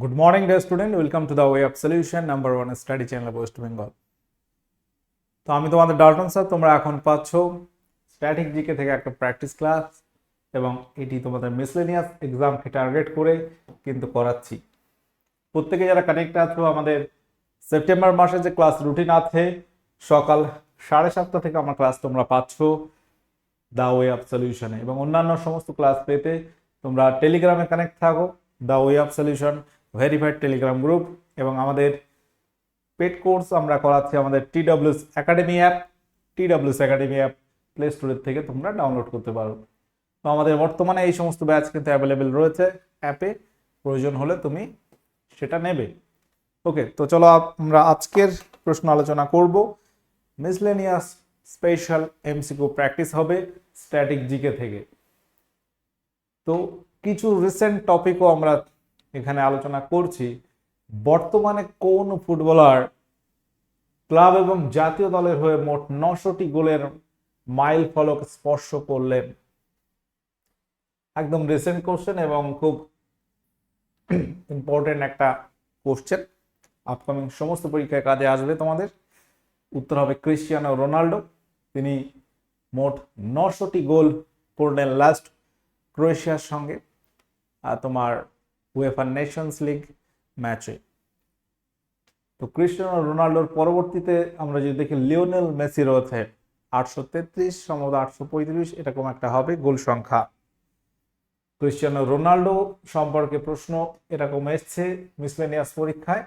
Good morning, dear student. Welcome to the Way of Solution, number one study channel West Bengal. তো আমি তোমাদের Dalton sir তোমরা এখন পাচ্ছ স্ট্যাটিক জিকে থেকে একটা প্র্যাকটিস ক্লাস এবং এটি তোমাদের মিসলেনিয়াস এক্সামকে টার্গেট করে কিন্তু করাচ্ছি প্রত্যেকে যারা কানেক্ট আছো আমাদের সেপ্টেম্বর মাসে যে ক্লাস রুটিন আছে সকাল সাড়ে সাতটা থেকে আমার ক্লাস তোমরা পাচ্ছ দ্য ওয়ে অফ সলিউশনে এবং অন্যান্য সমস্ত ক্লাস পেতে তোমরা টেলিগ্রামে কানেক্ট থাকো the way of solution verified Telegram group এবং আমাদের পেড কোর্স আমরা করাচ্ছি আমাদের T W S academy app T W S academy app play স্টোরের থেকে তোমরা ডাউনলোড করতে পারো। তো আমাদের বর্তমানে এই সমস্ত ব্যাচ কিন্তু অ্যাভেলেবেল রয়েছে অ্যাপে প্রয়োজন হলে তুমি সেটা নেবে। ওকে তো চলো আমরা আজকের প্রশ্ন আলোচনা করব। মিসলেনিয়াস স্পেশাল এমসিকিউ প্র্যাকটিস হবে স্ট্যাটিক জিকে থেকে। তো কিছু রিসেন্ট টপিকও আমরা এখানে আলোচনা করছি, বর্তমানে কোন ফুটবলার ক্লাব এবং জাতীয় দলের হয়ে মোট নশোটি গোলের মাইল ফলক স্পর্শ করলেন? একদম রিসেন্ট কোশ্চেন এবং খুব ইম্পর্টেন্ট একটা কোশ্চেন আপকামিং সমস্ত পরীক্ষায় কাজে আসবে তোমাদের। উত্তর হবে ক্রিশ্চিয়ানো রোনাল্ডো। তিনি মোট নশোটি গোল করলেন লাস্ট ক্রোয়েশিয়ার সঙ্গে। তোমার উয়েফা নেশনস লিগ ম্যাচে তো ক্রিস্টিয়ানো রোনাল্ডোর পরবর্তীতে আমরা যদি দেখি লিওনেল মেসি রয়েছে আটশো তেত্রিশ, সম্ভবত আটশো পঁয়ত্রিশ এরকম একটা হবে, গোল সংখ্যা। ক্রিস্টিয়ানো রোনাল্ডো সম্পর্কে প্রশ্ন এরকম এসছে মিসলেনিয়াস পরীক্ষায়।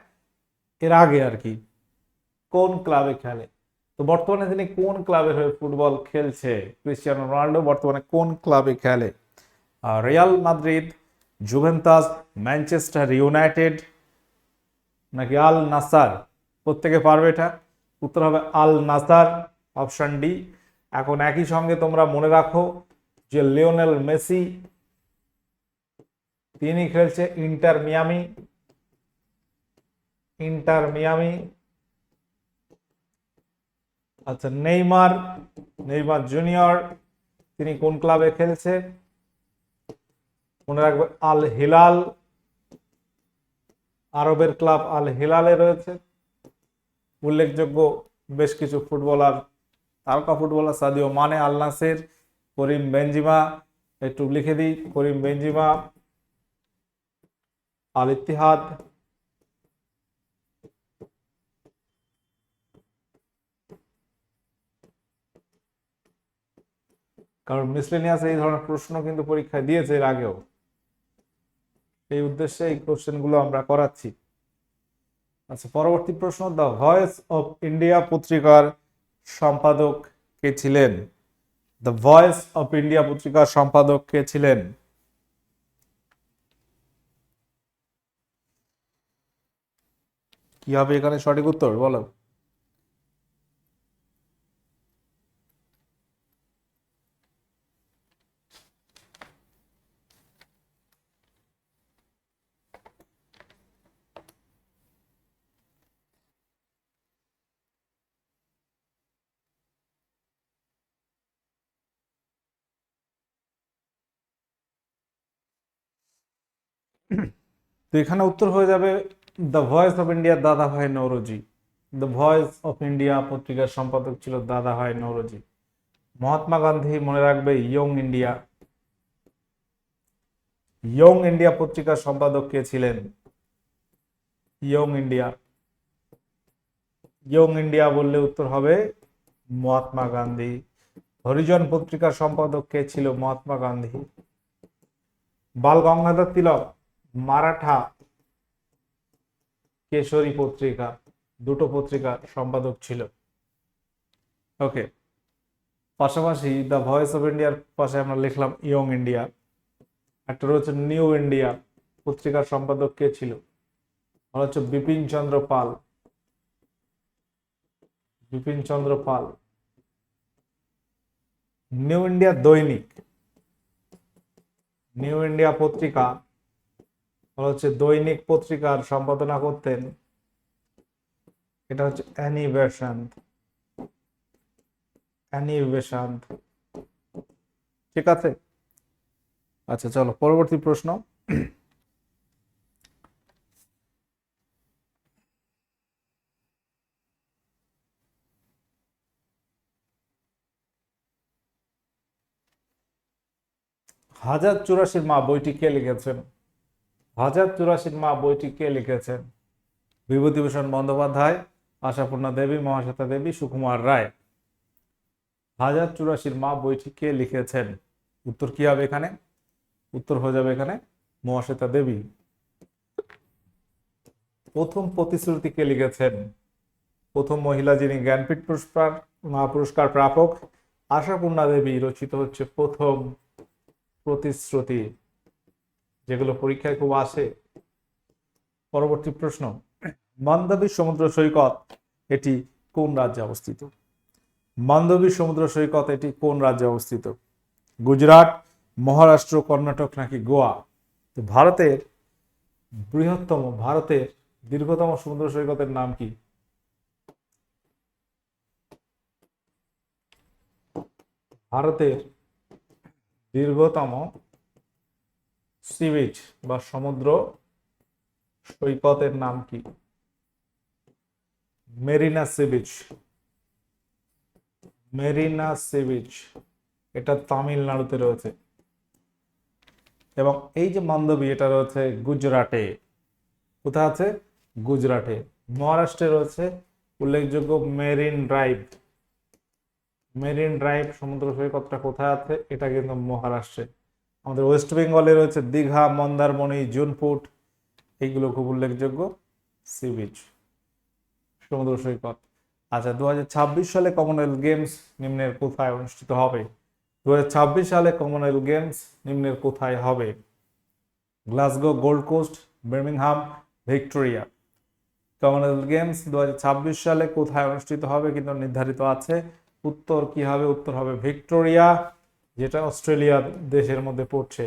এর আগে আর কি, কোন ক্লাবে খেলে? তো বর্তমানে তিনি কোন ক্লাবের হয়ে ফুটবল খেলছে? ক্রিস্টিয়ানো রোনাল্ডো বর্তমানে কোন ক্লাবে খেলে? Real Madrid Juventus Manchester United, নাকি আল নাসার? প্রত্যেকে পারবে এটা? উত্তর হবে আল নাসার, অপশন ডি। এখন একই সঙ্গে তোমরা মনে রাখো যে লিওনেল মেসি, তিনি খেলছে ইন্টার মিয়ামি। Inter Miami. আচ্ছা নেইমার নেইমার জুনিয়র, তিনি কোন ক্লাবে খেলছে? মনে রাখবে, আল হিলাল আরবের ক্লাব আল হিলালে রয়েছে। উল্লেখযোগ্য বেশ কিছু ফুটবলার, তারকা ফুটবলার সাদিও মানে আল নাসের, করিম বেঞ্জিমা একটু লিখে দিই, করিম বেঞ্জিমা আল ইতিহাদ কারণ মিসলেনিয়াস এই ধরনের প্রশ্ন কিন্তু পরীক্ষায় দিয়েছে এর আগেও। এই উদ্দেশ্যে এই কোশ্চেনগুলো আমরা করাচ্ছি। আচ্ছা পরবর্তী প্রশ্ন, দ্য ভয়েস অফ ইন্ডিয়া পত্রিকার সম্পাদক কে ছিলেন? দ্য ভয়েস অফ ইন্ডিয়া পত্রিকার সম্পাদক কে ছিলেন? কি হবে এখানে সঠিক উত্তর? বলো। তো এখানে উত্তর হয়ে যাবে the voice of India Dadabhai Naoroji. The Voice of India পত্রিকার সম্পাদক ছিল দাদা ভাই নৌরজি। মহাত্মা গান্ধী, মনে রাখবে ইয়ং ইন্ডিয়া ইয়ং ইন্ডিয়া পত্রিকার সম্পাদক কে ছিলেন? ইয়ং ইন্ডিয়া ইয়ং ইন্ডিয়া বললে উত্তর হবে, মহাত্মা গান্ধী। হরিজন পত্রিকার সম্পাদক কে ছিল? মহাত্মা গান্ধী। বাল গঙ্গাধর তিলক। মারাঠা কেশরী পত্রিকা, দুটো পত্রিকার সম্পাদক ছিল। ওকে পাশাপাশি দ্য ভয়েস অফ ইন্ডিয়ার পাশে আমরা লিখলাম ইয়ং ইন্ডিয়া একটা রয়েছে নিউ ইন্ডিয়া পত্রিকার সম্পাদক কে ছিল? হচ্ছে বিপিন চন্দ্র পাল। বিপিন চন্দ্র পাল। নিউ ইন্ডিয়া দৈনিক। নিউ ইন্ডিয়া পত্রিকা হচ্ছে দৈনিক পত্রিকার সম্পাদনা করতেন। এটা হচ্ছে অ্যানি বেশান্ত। ঠিক আছে? আচ্ছা চলো, পরবর্তী প্রশ্ন। হাজার চুরাশির মা বইটি কে লিখেছেন? হাজার চুরাশির মা বইটি কে লিখেছেন? বিভূতিভূষণ বন্দ্যোপাধ্যায়, আশাপূর্ণা দেবী, মহাশ্বেতা দেবী, সুকুমার রায়। হাজার চুরাশির মা বইটি কে লিখেছেন? উত্তর কি হবে এখানে? উত্তর হয়ে যাবে এখানে, মহাশ্বেতা দেবী। প্রথম প্রতিশ্রুতি কে লিখেছেন? প্রথম মহিলা যিনি জ্ঞানপীঠ পুরস্কার পুরস্কার প্রাপক, আশাপূর্ণা দেবী রচিত হচ্ছে প্রথম প্রতিশ্রুতি। যেগুলো পরীক্ষায় খুব আসে। পরবর্তী প্রশ্ন মান্দাবী সমুদ্র সৈকত এটি কোন রাজ্যে অবস্থিত? মান্দাবী সমুদ্র সৈকত এটি কোন রাজ্যে অবস্থিত? গুজরাট, মহারাষ্ট্র, কর্ণাটক নাকি গোয়া? তো ভারতের বৃহত্তম, ভারতের দীর্ঘতম সমুদ্র সৈকতের নাম কি? ভারতের দীর্ঘতম সি বিচ বা সমুদ্র সৈকতের নাম কি? Marina sea beach Marina sea beach এটা তামিলনাড়ুতে রয়েছে। এবং এই যে মান্দবী এটা রয়েছে গুজরাটে। কোথায় আছে? গুজরাটে। মহারাষ্ট্রে রয়েছে। উল্লেখযোগ্য মেরিন ড্রাইভ। মেরিন ড্রাইভ সমুদ্র সৈকতটা কোথায় আছে? এটা কিন্তু মহারাষ্ট্রে। আমাদের ওয়েস্ট বেঙ্গলে রয়েছে দীঘা, মন্দারমণি, জুনপুট, এইগুলো খুব উল্লেখযোগ্য। সি বিচ সমুদ্র সৈকত। আচ্ছা দু হাজার ছাব্বিশ সালে কমনওয়েলথ গেমস নিম্নের কোথায় অনুষ্ঠিত হবে? দু হাজার ছাব্বিশ সালে কমনওয়েলথ গেমস নিম্নের কোথায় হবে? Glasgow, Gold Coast, Birmingham, Victoria. Commonwealth Games দু হাজার ছাব্বিশ সালে কোথায় অনুষ্ঠিত হবে? কিন্তু নির্ধারিত আছে। উত্তর কি হবে? উত্তর হবে ভিক্টোরিয়া। যেটা অস্ট্রেলিয়া দেশের মধ্যে পড়ছে।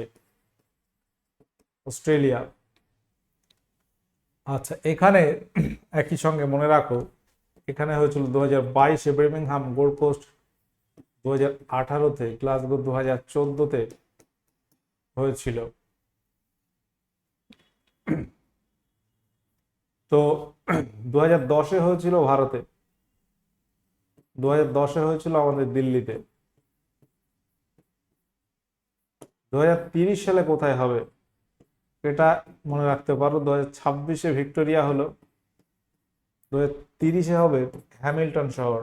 অস্ট্রেলিয়া। আচ্ছা এখানে একই সঙ্গে মনে রাখো, এখানে হয়েছিল দু হাজার বাইশে বার্মিংহাম গোল্ড কোস্ট দু হাজার আঠারোতে গ্লাসগো দু হাজার চোদ্দোতে হয়েছিল। তো দু হাজার দশে হয়েছিল ভারতে। দু হাজার দশে হয়েছিল আমাদের দিল্লিতে। দু সালে কোথায় হবে এটা মনে রাখতে পারো। দু ছাব্বিশে ভিক্টোরিয়া হলো। দু হাজার তিরিশে হবে হ্যামিল্টন শহর।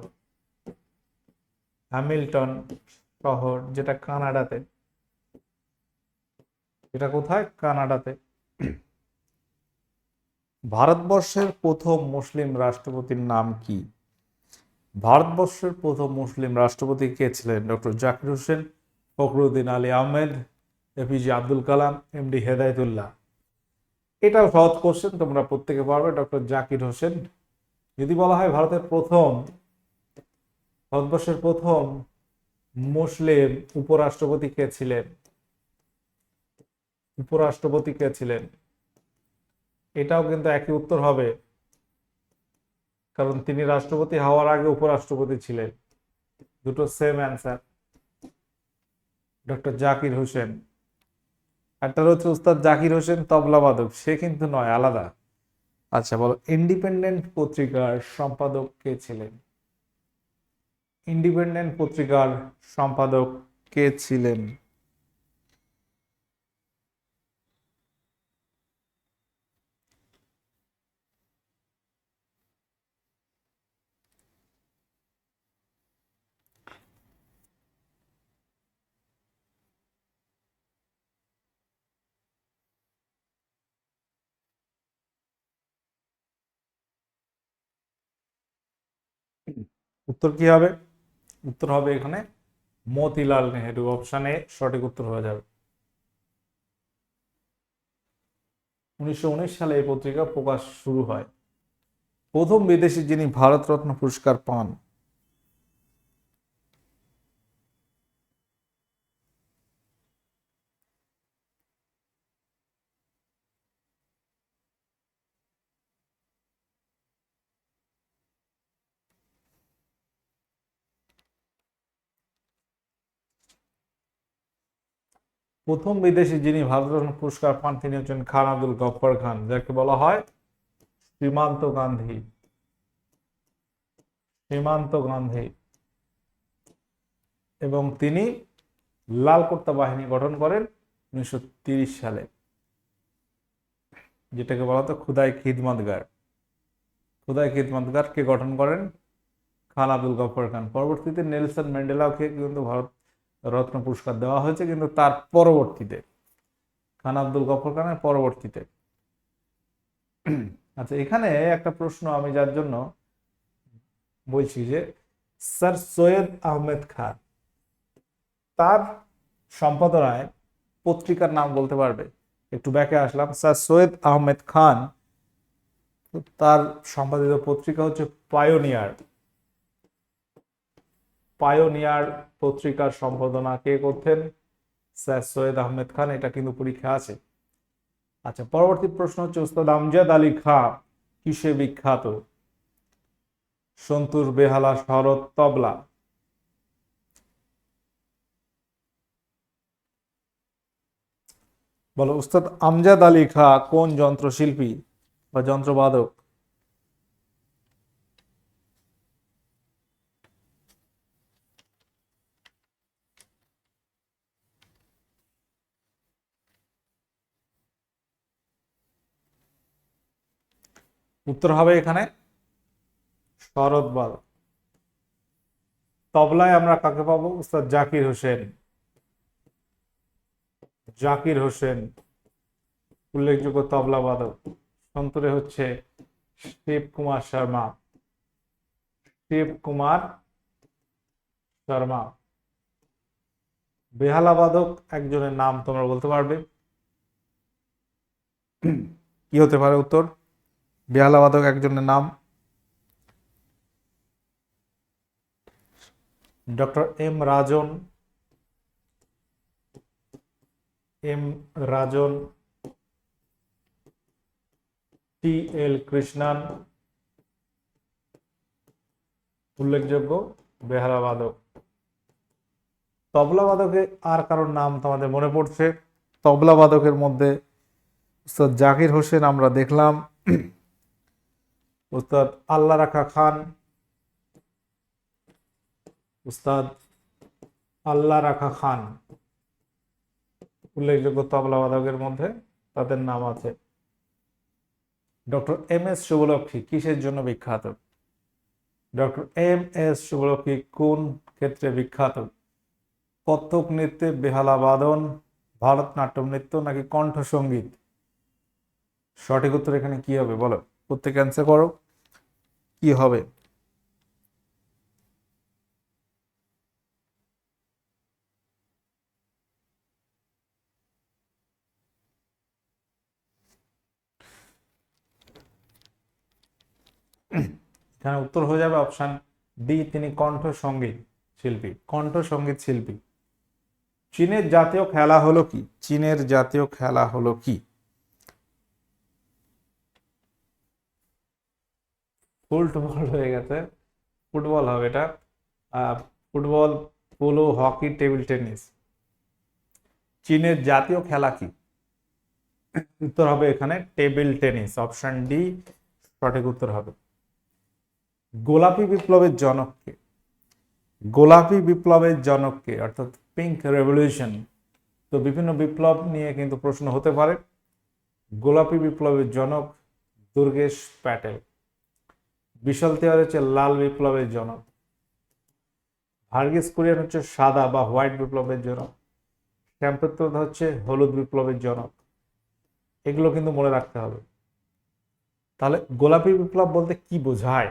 হ্যামিল্টন শহর, যেটা কানাডাতে। এটা কোথায়? কানাডাতে। ভারতবর্ষের প্রথম মুসলিম রাষ্ট্রপতির নাম কি? ভারতবর্ষের প্রথম মুসলিম রাষ্ট্রপতি কে ছিলেন? Doctor Zakir Hussain, Fakhruddin Ali Ahmed APJ Abdul Kalam MD Hidayatullah এটাও সহজ কোশ্চেন তোমরা প্রত্যেকে পারবে ডক্টর জাকির হোসেন যদি বলা হয় ভারতের প্রথম, ভারতবর্ষের প্রথম মুসলিম উপরাষ্ট্রপতি কে ছিলেন? উপরাষ্ট্রপতি কে ছিলেন? এটাও কিন্তু একই উত্তর হবে। কারণ তিনি রাষ্ট্রপতি হওয়ার আগে উপরাষ্ট্রপতি ছিলেন। দুটো same answer doctor Zakir Hussain একটা হচ্ছে উস্তাদ জাকির হোসেন তবলা তবলাবাদক সে কিন্তু নয়, আলাদা। আচ্ছা বলো ইন্ডিপেন্ডেন্ট পত্রিকার সম্পাদক কে ছিলেন? ইন্ডিপেন্ডেন্ট পত্রিকার সম্পাদক কে ছিলেন? উত্তর কি হবে? উত্তর হবে এখানে মতিলাল নেহেরু। অপশানে সঠিক উত্তর হয়ে যাবে। উনিশশো উনিশ সালে এই পত্রিকা প্রকাশ শুরু হয়। প্রথম বিদেশি যিনি ভারতরত্ন পুরস্কার পান প্রথম বিদেশি যিনি ভারতরত্ন পুরস্কার পান, তিনি হচ্ছেন খান আব্দুল গফর খান, যাকে বলা হয় সীমান্ত গান্ধী। সীমান্ত গান্ধী। এবং তিনি লালকর্তা বাহিনী গঠন করেন উনিশশো তিরিশ সালে, যেটাকে বলা হতো খুদাই খিদমতগার। খুদাই খিদমতগার কে গঠন করেন খান আব্দুল গফর খান। পরবর্তীতে নেলসন ম্যান্ডেলাও কে কিন্তু ভারত রত্ন পুরস্কার দেওয়া হয়েছে, কিন্তু তার পরবর্তীতে, খান আব্দুল গফর খানের পরবর্তীতে। আচ্ছা এখানে একটা প্রশ্ন আমি যার জন্য বলছি যে, স্যার সৈয়দ আহমেদ খান, তার সম্পাদনায় পত্রিকার নাম বলতে পারবে? একটু ব্যাকে আসলাম। স্যার সৈয়দ আহমেদ খান, তার সম্পাদিত পত্রিকা হচ্ছে পায়োনিয়ার পায়োনিয়ার পত্রিকার সম্পাদনা কে করতেন? স্যার সৈয়দ আহমেদ খান, এটা কিন্তু পরীক্ষা আছে। আচ্ছা পরবর্তী প্রশ্ন হচ্ছে, উস্তাদ আমজাদ আলী খা কিসে বিখ্যাত? সন্তুর বেহালা শরৎ তবলা। বলো, উস্তাদ আমজাদ আলী খা কোন যন্ত্রশিল্পী বা যন্ত্রবাদক উত্তর হবে এখানে শরৎ বাদক তবলায় আমরা কাকে পাবো? উস্তাদ জাকির হোসেন। জাকির হোসেন, উল্লেখযোগ্য তবলা বাদক। সন্তরে হচ্ছে শিব কুমার শর্মা। শিব কুমার শর্মা। বেহালা বাদক, একজনের নাম তোমরা বলতে পারবে। কি হতে পারে উত্তর? বেহালা বাদক একজনের নাম? Doctor M Rajan. M Rajan. T L Krishnan. উল্লেখযোগ্য বেহালা বাদক তবলা বাদকে আর কারোর নাম তোমাদের মনে পড়ছে। তবলা বাদকের মধ্যে জাকির হোসেন আমরা দেখলাম। উস্তাদ আল্লাহ রাখা খান। উস্তাদ আল্লাহ রাখা খান। উল্লেখযোগ্য তবলা বাদকের মধ্যে তাদের নাম আছে। ডক্টর এম এস শুভলক্ষী, কিসের জন্য বিখ্যাত? ডক্টর এম এস শুভলক্ষী কোন ক্ষেত্রে বিখ্যাত? কত্থক নৃত্যে বেহালা বাদন ভারতনাট্যম নৃত্য নাকি কণ্ঠ সংগীত সঠিক উত্তর এখানে কি হবে বলো? প্রত্যেক অ্যান্সার করো। কি হবে? এখানে উত্তর হয়ে যাবে অপশন ডি তিনি কণ্ঠ সংগীত শিল্পী কণ্ঠ সংগীত শিল্পী। চীনের জাতীয় খেলা হলো কি? চীনের জাতীয় খেলা হলো কি? ফুটবল হয়ে গেছে। ফুটবল হবে এটা। Football, polo, hockey, table tennis. চীনের জাতীয় খেলা কি? উত্তর হবে এখানে টেবিল টেনিস, অপশন ডি, সঠিক উত্তর হবে। গোলাপি বিপ্লবের জনককে গোলাপি বিপ্লবের জনককে অর্থাৎ পিঙ্ক রেভলিউশন। তো বিভিন্ন বিপ্লব নিয়ে কিন্তু প্রশ্ন হতে পারে। গোলাপি বিপ্লবের জনক দুর্গেশ প্যাটেল। বিশাল তেওয়ার হচ্ছে লাল বিপ্লবের জনক। ভার্গিস কুরিয়ান হচ্ছে সাদা বা হোয়াইট বিপ্লবের জনক। শ্যামপুত্র হচ্ছে হলুদ বিপ্লবের জনক। এগুলো কিন্তু মনে রাখতে হবে। তাহলে গোলাপি বিপ্লব বলতে কি বোঝায়?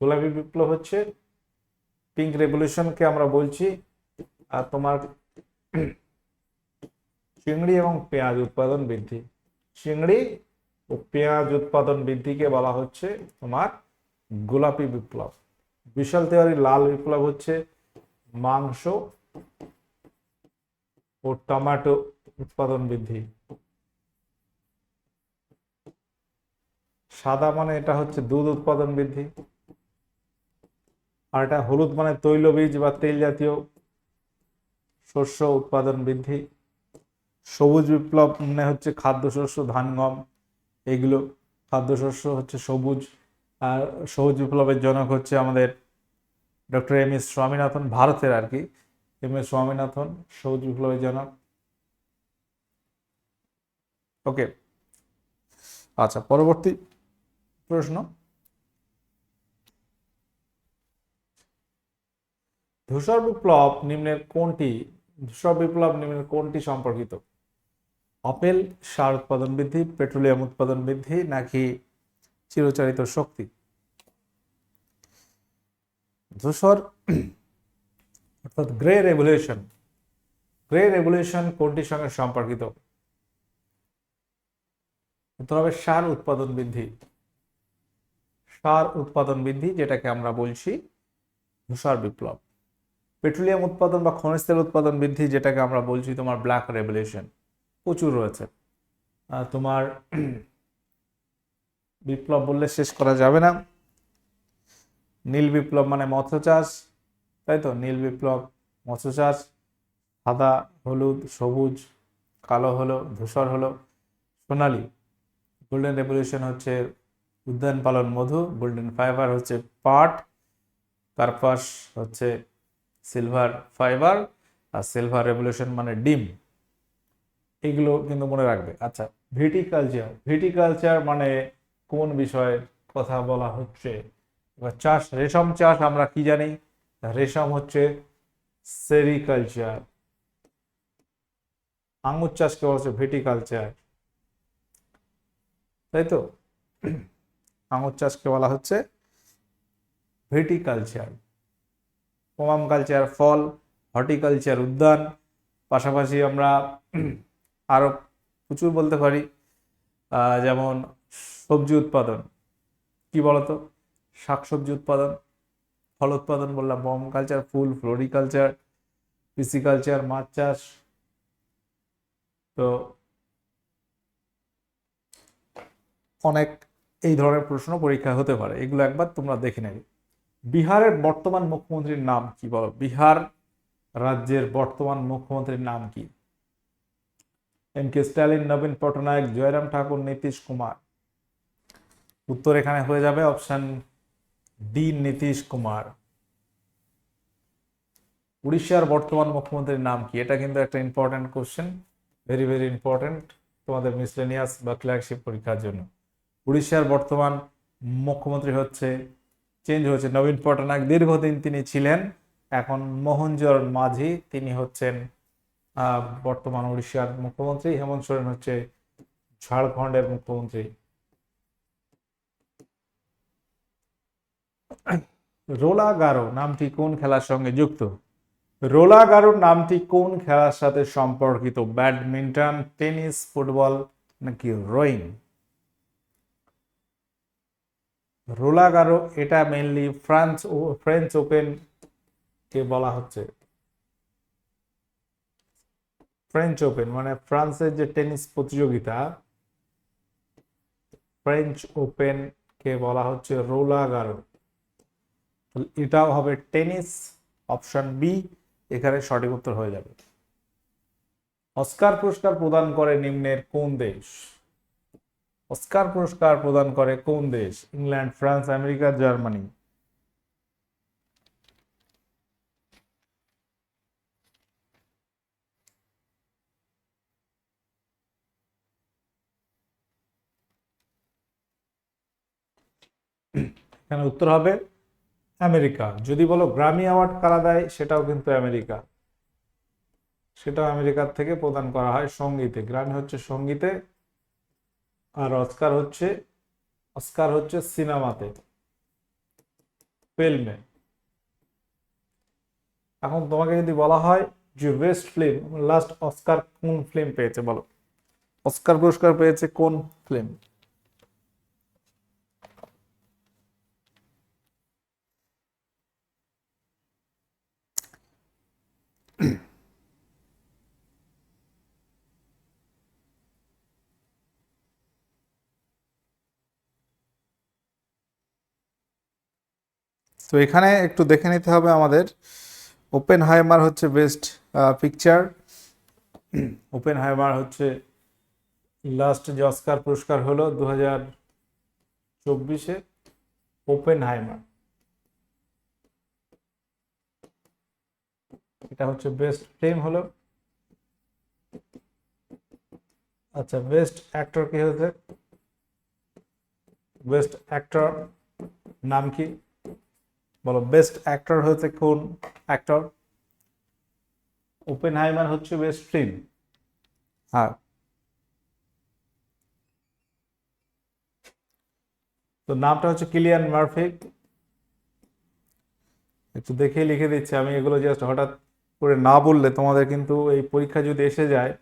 গোলাপি বিপ্লব হচ্ছে পিঙ্ক রেভলিউশনকে আমরা বলছি, আর তোমার চিংড়ি এবং পেঁয়াজ উৎপাদন বৃদ্ধি। চিংড়ি ও পেঁয়াজ উৎপাদন বৃদ্ধিকে বলা হচ্ছে তোমার গোলাপি বিপ্লব। বিশাল তেওয়ারি লাল বিপ্লব হচ্ছে মাংস ও টমেটো উৎপাদন বৃদ্ধি। সাদা মানে এটা হচ্ছে দুধ উৎপাদন বৃদ্ধি। আর এটা হলুদ মানে তৈলবীজ বা তেল জাতীয় শস্য উৎপাদন বৃদ্ধি। সবুজ বিপ্লব মানে হচ্ছে খাদ্যশস্য, ধান, গম, এগুলো। খাদ্যশস্য হচ্ছে সবুজ। আর সবুজ বিপ্লবের জনক হচ্ছে আমাদের ডক্টর এম এস স্বামীনাথন, ভারতের আর কি। এম এস স্বামীনাথন সবুজ বিপ্লবের জনক। ওকে আচ্ছা পরবর্তী প্রশ্ন। ধূসর বিপ্লব নিম্নের কোনটি, ধূসর বিপ্লব নিম্নের কোনটি সম্পর্কিত? আপেল, সার উৎপাদন বৃদ্ধি, পেট্রোলিয়াম উৎপাদন বৃদ্ধি, নাকি চিরচারিত শক্তি। ধূসর, অর্থাৎ গ্রে রেভলিউশন গ্রে রেভলিউশন কোনটির সঙ্গে সম্পর্কিত? উত্তর হবে সার উৎপাদন বৃদ্ধি। সার উৎপাদন বৃদ্ধি, যেটাকে আমরা বলছি ধূসর বিপ্লব। পেট্রোলিয়াম উৎপাদন বা খনিজ তেল উৎপাদন বৃদ্ধি, যেটাকে আমরা বলছি তোমার ব্ল্যাক রেভলিউশন প্রচুর রয়েছে। তোমার বিপ্লব বললে শেষ করা যাবে না। নীল বিপ্লব মানে মৎস্য চাষ, তাই তো? নীল বিপ্লব, মৎস্য চাষ, সাদা, হলুদ, সবুজ, কালো হলো, ধূসর হলো, সোনালি। গোল্ডেন রেভলিউশন হচ্ছে উদ্যান পালন মধু গোল্ডেন ফাইবার হচ্ছে পাট কার্পাস হচ্ছে সিলভার ফাইবার আর সিলভার রেভলিউশন মানে ডিম। এগুলো কিন্তু মনে রাখবে। আচ্ছা ভিটিকালচার ভিটিকালচার মানে কোন বিষয়ে কথা বলা হচ্ছে? এবার চাষ, রেশম চাষ আমরা কি জানি? রেশম হচ্ছে সেরিকালচার। আঙুর চাষকে বলা হচ্ছে ভিটিকালচার। তাই তো? আঙুর চাষকে বলা হচ্ছে ভিটিকালচার। পমাম কালচার ফল, হর্টিকালচার উদ্যান। পাশাপাশি আমরা আরও প্রচুর বলতে পারি। যেমন সবজি উৎপাদন। কি বলতো? শাকসবজি উৎপাদন, ফল উৎপাদন বললাম পম কালচার ফুল ফ্লোরিকালচার পিসিকালচার মাছ চাষ। তো অনেক এই ধরনের প্রশ্ন পরীক্ষা হতে পারে। এগুলো একবার তোমরা দেখে নেবে। বিহারের বর্তমান মুখ্যমন্ত্রীর নাম কি বলো? বিহার রাজ্যের বর্তমান মুখ্যমন্ত্রীর নাম কি? এম কে স্ট্যালিন, নবীন পট্টনায়ক, জয়রাম ঠাকুর, নীতিশ কুমার। উত্তর এখানে হয়ে যাবে অপশন ডি, নীতিশ কুমার। উড়িষ্যার বর্তমান মুখ্যমন্ত্রীর নাম কি? এটা কিন্তু একটা important question very very important তোমাদের মিসলেনিয়াস বা ক্লার্কশিপ পরীক্ষার জন্য। উড়িষ্যার বর্তমান মুখ্যমন্ত্রী হচ্ছে চেঞ্জ হয়েছে নবীন পট্টনায়ক দীর্ঘদিন তিনি ছিলেন, এখন মোহনজর মাঝি, তিনি হচ্ছেন বর্তমান উড়িষ্যার মুখ্যমন্ত্রী, হেমন্ত সোরেন হচ্ছে ঝাড়খণ্ডের মুখ্যমন্ত্রী। রোলা গারো নামটি কোন খেলার সঙ্গে যুক্ত? রোলা গারো নামটি কোন খেলার সাথে সম্পর্কিত? ব্যাডমিন্টন, টেনিস, ফুটবল নাকি রোয়িং? রোলা গারো এটা মেইনলি ফ্রান্স ও, ফ্রেঞ্চ ওপেন কে বলা হচ্ছে? ফ্রেঞ্চ ওপেন মানে ফ্রান্সের যে টেনিস প্রতিযোগিতা, ফ্রেঞ্চ ওপেন কে বলা হচ্ছে রোলা গারো এটাও হবে টেনিস, অপশন বি, এখানে সঠিক উত্তর হয়ে যাবে। অস্কার পুরস্কার প্রদান করে নিম্নের কোন দেশ? অস্কার পুরস্কার প্রদান করে কোন দেশ? England, France, America, Germany. এখানে উত্তর হবে আমেরিকা। যদি বলো গ্রামি অ্যাওয়ার্ড কারা দেয়, সেটাও কিন্তু আমেরিকা। সেটাও আমেরিকার থেকে প্রদান করা হয় সঙ্গীতে। গ্রামি হচ্ছে সঙ্গীতে, আর অস্কার হচ্ছে অস্কার হচ্ছে সিনেমাতে, ফিল্মে। এখন তোমাকে যদি বলা হয় যে বেস্ট ফিল্ম, লাস্ট অস্কার কোন ফিল্ম পেয়েছে বলো? অস্কার পুরস্কার পেয়েছে কোন ফিল্ম? তো এখানে একটু দেখে নিতে হবে আমাদের। ওপেন হাইমার হচ্ছে বেস্ট পিকচার ওপেন হাইমার হচ্ছে লাস্ট যে অস্কার পুরস্কার হলো দু হাজার চব্বিশে ওপেন হাইমার এটা হচ্ছে বেস্ট ফিল্ম হলো। আচ্ছা বেস্ট অ্যাক্টর কি হয়েছে? বেস্ট অ্যাক্টর নাম কি? বলো বেস্ট অ্যাক্টর হয়েছে কোন অ্যাক্টর ওপেন হাইমার হচ্ছে বেস্ট ফিল্ম হ্যাঁ। তো নামটা হচ্ছে কিলিয়ান মার্ফি একটু দেখে লিখে দিচ্ছি, আমি এগুলো জাস্ট হঠাৎ করে না বললে তোমাদের কিন্তু এই পরীক্ষা যদি এসে যায়,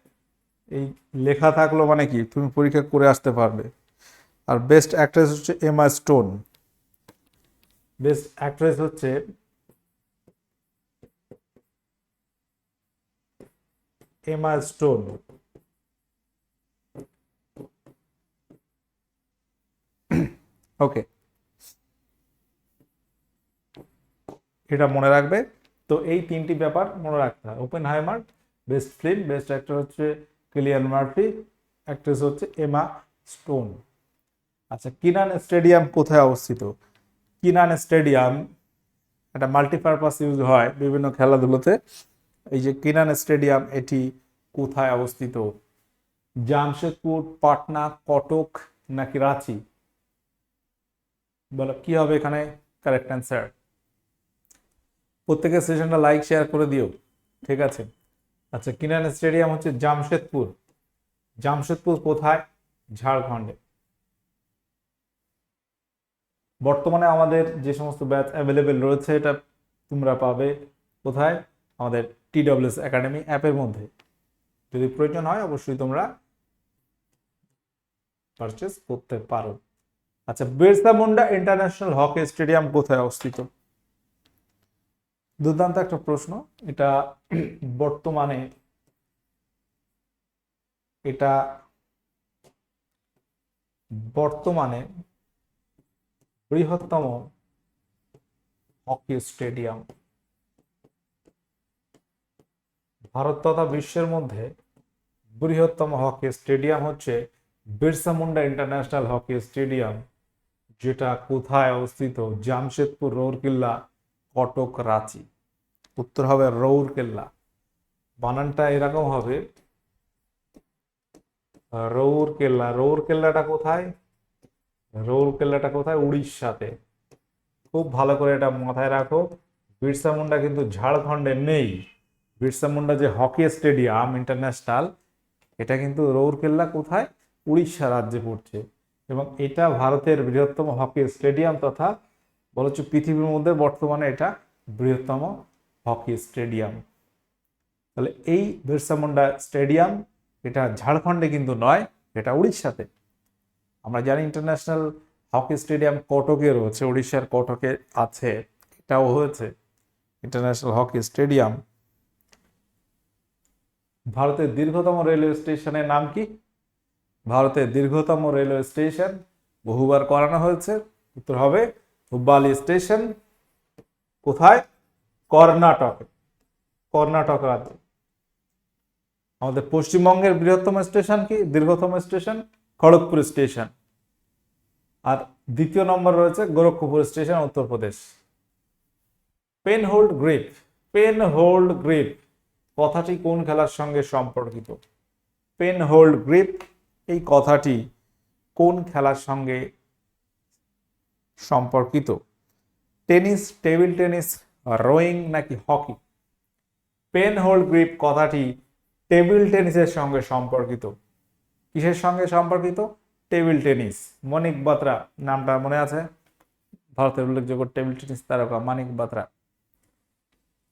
এই লেখা থাকল মানে কি, তুমি পরীক্ষা করে আসতে পারবে। আর বেস্ট অ্যাক্ট্রেস হচ্ছে M Emma Stone best actress হচ্ছে এমা স্টোন। ওকে। এটা মনে রাখবে। তো এই তিনটি ব্যাপার মনে রাখতে হয়। Oppenheimer best film best actor হচ্ছে কিলিয়ান মার্ফি অ্যাক্ট্রেস হচ্ছে এমা স্টোন। আচ্ছা কিনান স্টেডিয়াম কোথায় অবস্থিত? কিনান স্টেডিয়াম একটা মাল্টিপারপাস ইউজ হয় বিভিন্ন খেলাধুলোতে। এই যে কিনান স্টেডিয়াম এটি কোথায় অবস্থিত? জামশেদপুর, পাটনা, কটক নাকি রাঁচি? বলো, কি হবে এখানে? কারেক্ট অ্যান্সার প্রত্যেকের সেশনটা লাইক শেয়ার করে দিও, ঠিক আছে? আচ্ছা কিনান স্টেডিয়াম হচ্ছে জামশেদপুর। জামশেদপুর কোথায়? ঝাড়খণ্ডে। বর্তমানে আমাদের যে সমস্ত ব্যাচ অ্যাভেলেবেল রয়েছে, এটা তোমরা পাবে কোথায়? আমাদের টিডব্লিউএস একাডেমি অ্যাপের মধ্যে। যদি প্রয়োজন হয়, অবশ্যই তোমরা পারচেস করতে পারো। আচ্ছা Birsa Munda International Hockey Stadium কোথায় অবস্থিত? দুর্দান্ত একটা প্রশ্ন। এটা বর্তমানে এটা বর্তমানে বৃহত্তম হকি স্টেডিয়াম। ভারত তথা বিশ্বের মধ্যে বৃহত্তম হকি স্টেডিয়াম হচ্ছে Birsa Munda International Hockey Stadium, যেটা কোথায় অবস্থিত? জামশেদপুর, রৌরকিল্লা, কটক, রাঁচি। উত্তর হবে রৌরকেল্লা। বানানটা এরকম হবে, রৌরকেল্লা। রৌরকেল্লাটা কোথায়? রৌরকেল্লাটা কোথায়? উড়িষ্যাতে। খুব ভালো করে এটা মাথায় রাখো। বিরসা মুন্ডা কিন্তু ঝাড়খণ্ডে নেই। বিরসা মুন্ডা যে হকি স্টেডিয়াম ইন্টারন্যাশনাল, এটা কিন্তু রৌরকেল্লা কোথায়? উড়িষ্যা রাজ্যে পড়ছে। এবং এটা ভারতের বৃহত্তম হকি স্টেডিয়াম তথা বলছ পৃথিবীর মধ্যে বর্তমানে এটা বৃহত্তম হকি স্টেডিয়াম। তাহলে এই বিরসা মুন্ডা স্টেডিয়াম, এটা ঝাড়খণ্ডে কিন্তু নয়, এটা উড়িষ্যাতে। আমরা জানি ইন্টারন্যাশনাল হকি স্টেডিয়াম কটকে রয়েছে, উড়িষ্যার কটকে আছে, এটাও হয়েছে ইন্টারন্যাশনাল হকি স্টেডিয়াম ভারতের দীর্ঘতম রেলওয়ে স্টেশনের নাম কি? ভারতের দীর্ঘতম রেলওয়ে স্টেশন বহুবার করানো হয়েছে, উত্তর হবে হুব্বালি স্টেশন কোথায়? কর্ণাটক কর্ণাটক রাজ্য। আমাদের পশ্চিমবঙ্গের বৃহত্তম স্টেশন কি? দীর্ঘতম স্টেশন খড়গপুর স্টেশন। আর দ্বিতীয় নম্বর রয়েছে Gorakhpur station Uttar Pradesh pen hold grip pen hold grip, কথাটি কোন খেলার সঙ্গে সম্পর্কিত? পেন হোল্ড গ্রিপ, এই কথাটি কোন খেলার সঙ্গে সম্পর্কিত? টেনিস, টেবিল টেনিস, রোয়িং নাকি হকি? পেন হোল্ড গ্রিপ, কথাটি টেবিল টেনিসের সঙ্গে সম্পর্কিত। কিসের সঙ্গে সম্পর্কিত? Table tennis. মনিক বাত্রা, নামটা মনে আছে? ভারতের উল্লেখযোগ্য টেবিল টেনিস তারকা মানিক বাত্রা।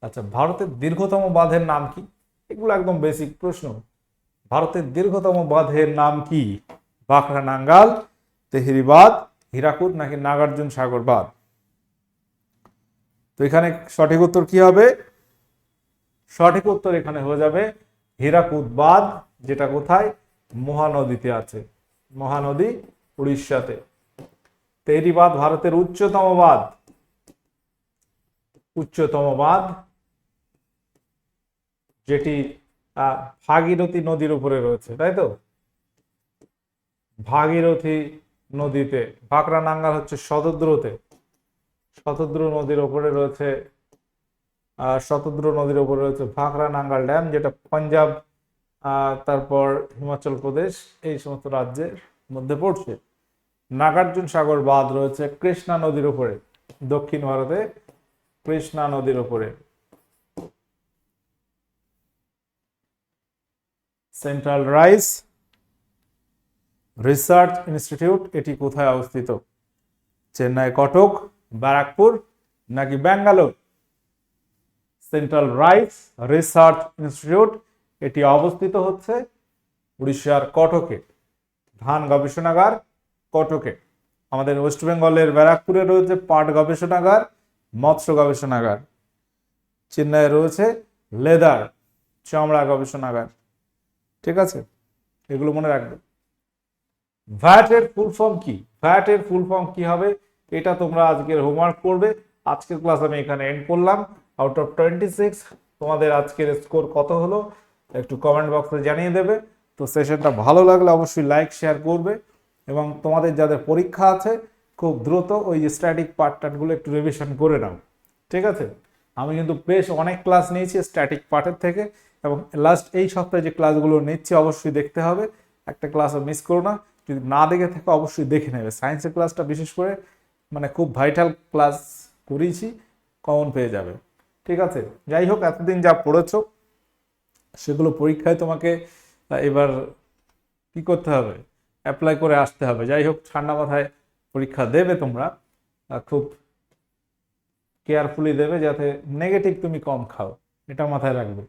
আচ্ছা ভারতের দীর্ঘতম বাঁধের নাম কি? এগুলো একদম বেসিক প্রশ্ন। ভারতের দীর্ঘতম বাঁধের নাম কি? বাঁকড়া নাঙ্গাল তেহরি বাঁধ হীরাকুদ নাকি নাগার্জুন সাগর বাঁধ? তো এখানে সঠিক উত্তর কি হবে? সঠিক উত্তর এখানে হয়ে যাবে হীরাকুদ বাঁধ, যেটা কোথায়? মহানদীতে আছে। মহানদী উড়িষ্যাতে। তেহরি বাঁধ ভারতের উচ্চতম বাঁধ। উচ্চতম বাঁধ যেটি ভাগীরথী নদীর উপরে রয়েছে তাই তো? ভাগীরথী নদীতে ভাকরা নাঙ্গাল হচ্ছে শতদ্রুতে। শতদ্রু নদীর উপরে রয়েছে আহ, শতদ্রু নদীর উপরে রয়েছে ভাকরা নাঙ্গাল ড্যাম যেটা পাঞ্জাব তারপর হিমাচল প্রদেশ, এই সমস্ত রাজ্যের মধ্যে পড়ছে। নাগার্জুন সাগর বাঁধ রয়েছে কৃষ্ণা নদীর উপরে, দক্ষিণ ভারতে কৃষ্ণা নদীর উপরে। সেন্ট্রাল রাইস রিসার্চ ইনস্টিটিউট, এটি কোথায় অবস্থিত? চেন্নাই কটক, ব্যারাকপুর, নাকি Bangalore? Central Rice Research Institute এটি অবস্থিত হচ্ছে উড়িষ্যার কটকে ধান গবেষণাগার কটকে আমাদের ওয়েস্ট বেঙ্গলের ব্যারাকপুরে রয়েছে পাট গবেষণাগার, মৎস্য গবেষণাগার। চেন্নাইয়ে রয়েছে লেদার, চামড়া গবেষণাগার। ঠিক আছে? এগুলো মনে রাখবে। ভ্যাট এর ফুল ফর্ম কি? ভ্যাট এর ফুল ফর্ম কি হবে? এটা তোমরা আজকের হোমওয়ার্ক করবে আজকের ক্লাস আমি এখানে এন্ড করলাম। আউট অফ টোয়েন্টি সিক্স তোমাদের আজকের স্কোর কত হলো? একটু কমেন্ট বক্সে জানিয়ে দেবে। তো সেশনটা ভালো লাগলে অবশ্যই লাইক শেয়ার করবে এবং তোমাদের যাদের পরীক্ষা আছে, খুব দ্রুত ওই যে স্ট্যাটিক পার্ট টার্টগুলো একটু রিভিশন করে নাও। ঠিক আছে? আমি কিন্তু বেশ অনেক ক্লাস নিয়েছি স্ট্যাটিক পার্টের থেকে এবং লাস্ট এই সপ্তাহে যে ক্লাসগুলো নিচ্ছি অবশ্যই দেখতে হবে। একটা ক্লাসও মিস করো না। যদি না দেখে থাকো, অবশ্যই দেখে নেবে। সায়েন্সের ক্লাসটা বিশেষ করে মানে খুব ভাইটাল ক্লাস করিয়েছি কমন পেয়ে যাবে। ঠিক আছে? যাই হোক, এতদিন যা পড়েছো সেগুলো পরীক্ষায় তোমাকে এবার কি করতে হবে? অ্যাপ্লাই করে আসতে হবে। যাই হোক, ঠান্ডা মাথায় পরীক্ষা দেবে তোমরা খুব কেয়ারফুলি দেবে যাতে নেগেটিভ তুমি কম খাও। এটা মাথায় রাখবে।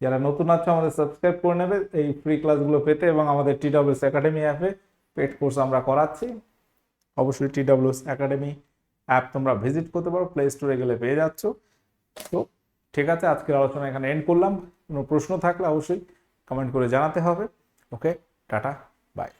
যারা নতুন আছো, আমাদের সাবস্ক্রাইব করে নেবে। এই ফ্রি ক্লাসগুলো পেতে এবং আমাদের টি ডাব্লিউএস একাডেমি অ্যাপে পেড কোর্স আমরা করাচ্ছি। অবশ্যই T W S academy app তোমরা ভিজিট করতে পারো প্লে স্টোরে গেলে পেয়ে যাচ্ছ। তো, ঠিক আছে, আজকের আলোচনা এখানে এন্ড করলাম। কোনো প্রশ্ন থাকলে অবশ্যই কমেন্ট করে জানাতে হবে। ওকে টাটা বাই